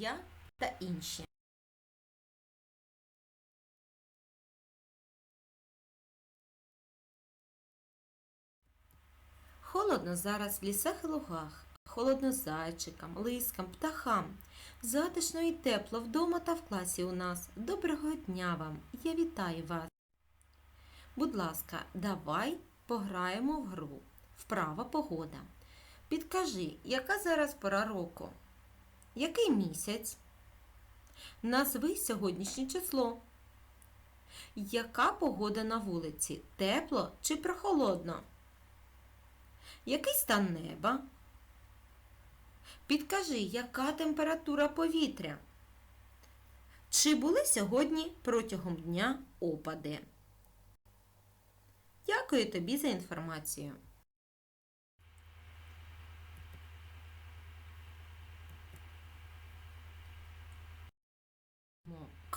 я та інші. Холодно зараз в лісах і лугах, холодно зайчикам, лискам, птахам. Затишно і тепло вдома та в класі у нас. Доброго дня вам! Я вітаю вас! Будь ласка, давай пограємо в гру. Вправа погода. Підкажи, яка зараз пора року? Який місяць? Назви сьогоднішнє число. Яка погода на вулиці? Тепло чи прохолодно? Який стан неба? Підкажи, яка температура повітря? Чи були сьогодні протягом дня опади? Дякую тобі за інформацію.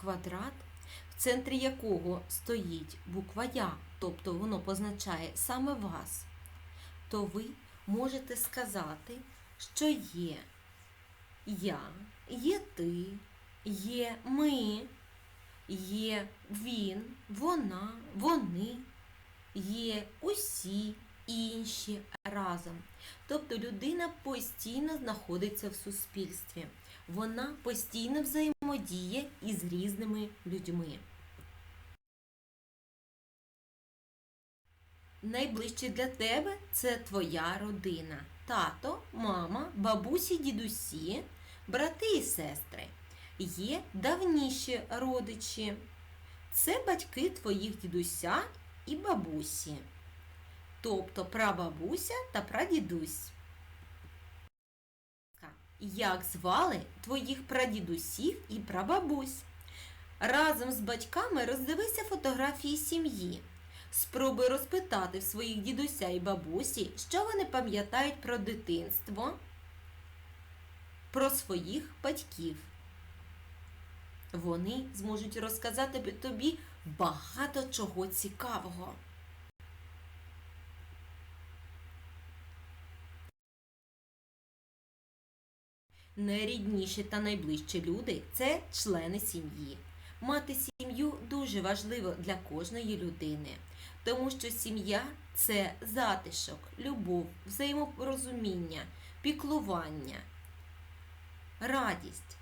Квадрат, в центрі якого стоїть буква Я, тобто воно позначає саме вас, то ви можете сказати, що є я, є ти, є ми, є він, вона, вони, є усі інші разом. Тобто людина постійно знаходиться в суспільстві. Вона постійно взаємодіє із різними людьми. Найближче для тебе це твоя родина. Тато, мама, бабусі, дідусі, брати і сестри. Є давніші родичі. Це батьки твоїх дідуся і бабусі. Тобто прабабуся та прадідусь. Як звали твоїх прадідусів і прабабусь? Разом з батьками роздивися фотографії сім'ї. Спробуй розпитати в своїх дідуся і бабусі, що вони пам'ятають про дитинство, про своїх батьків. Вони зможуть розказати тобі багато чого цікавого. Найрідніші та найближчі люди це члени сім'ї. Мати сім'ю дуже важливо для кожної людини, тому що сім'я це затишок, любов, взаєморозуміння, піклування, радість.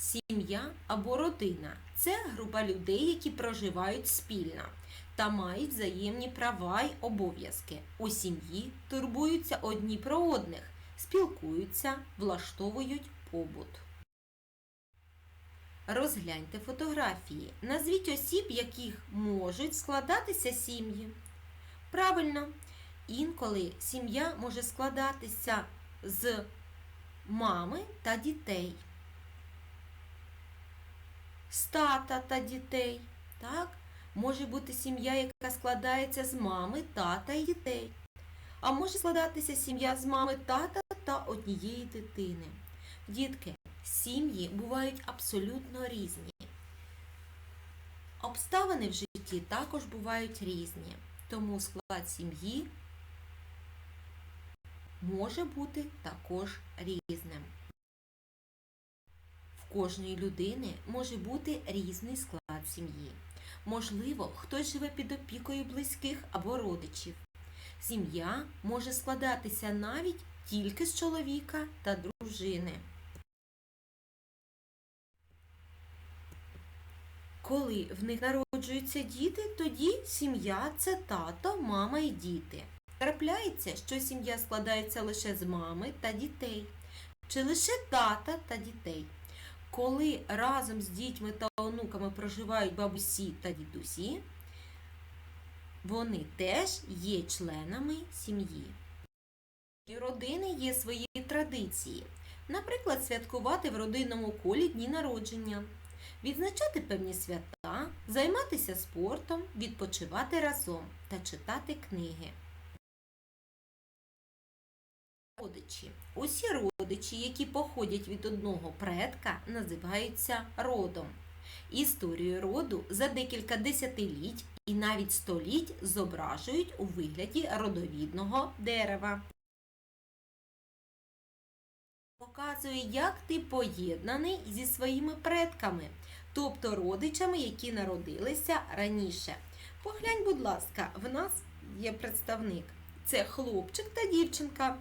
Сім'я або родина це група людей, які проживають спільно та мають взаємні права й обов'язки. У сім'ї турбуються одні про одних, спілкуються, влаштовують побут. Розгляньте фотографії. Назвіть осіб, яких можуть складатися сім'ї. Правильно, інколи сім'я може складатися з мами та дітей, з тата та дітей. Так? Може бути сім'я, яка складається з мами, тата і дітей. А може складатися сім'я з мами, тата та однієї дитини. Дітки, сім'ї бувають абсолютно різні. Обставини в житті також бувають різні, тому склад сім'ї може бути також різним. Кожної людини може бути різний склад сім'ї. Можливо, хтось живе під опікою близьких або родичів. Сім'я може складатися навіть тільки з чоловіка та дружини. Коли в них народжуються діти, тоді сім'я це тато, мама і діти. Трапляється, що сім'я складається лише з мами та дітей, чи лише тата та дітей. Коли разом з дітьми та онуками проживають бабусі та дідусі, вони теж є членами сім'ї. У родини є свої традиції, наприклад, святкувати в родинному колі дні народження, відзначати певні свята, займатися спортом, відпочивати разом та читати книги. Родичі. Усі родичі, які походять від одного предка, називаються родом. Історію роду за декілька десятиліть і навіть століть зображують у вигляді родовідного дерева. показує, як ти поєднаний зі своїми предками, тобто родичами, які народилися раніше. Поглянь, будь ласка, в нас є представник. Це хлопчик та дівчинка.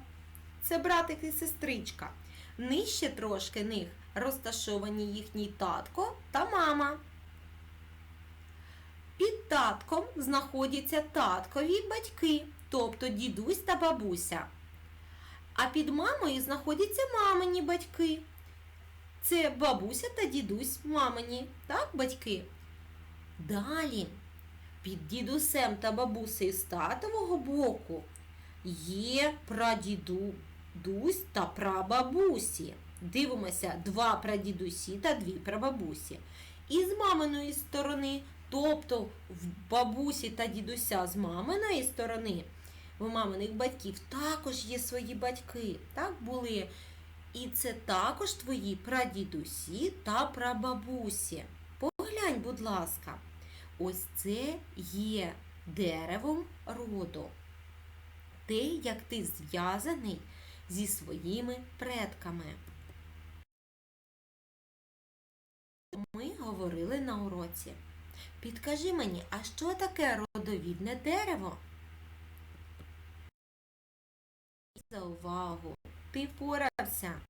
Це братик і сестричка. Нижче трошки них розташовані їхній татко та мама. Під татком знаходяться таткові батьки, тобто дідусь та бабуся. А під мамою знаходяться мамині батьки. Це бабуся та дідусь мамині, так, батьки? Далі, під дідусем та бабусею з татового боку є прадідусь та прабабусі. Дивимося, два прадідусі та дві прабабусі. І з маминої сторони, тобто в бабусі та дідуся з маминої сторони, в маминих батьків також є свої батьки. Так були. І це також твої прадідусі та прабабусі. Поглянь, будь ласка, ось це є деревом роду. Те, як ти зв'язаний зі своїми предками. Ми говорили на уроці. Підкажи мені, а що таке родовідне дерево? За увагу! Ти впорався.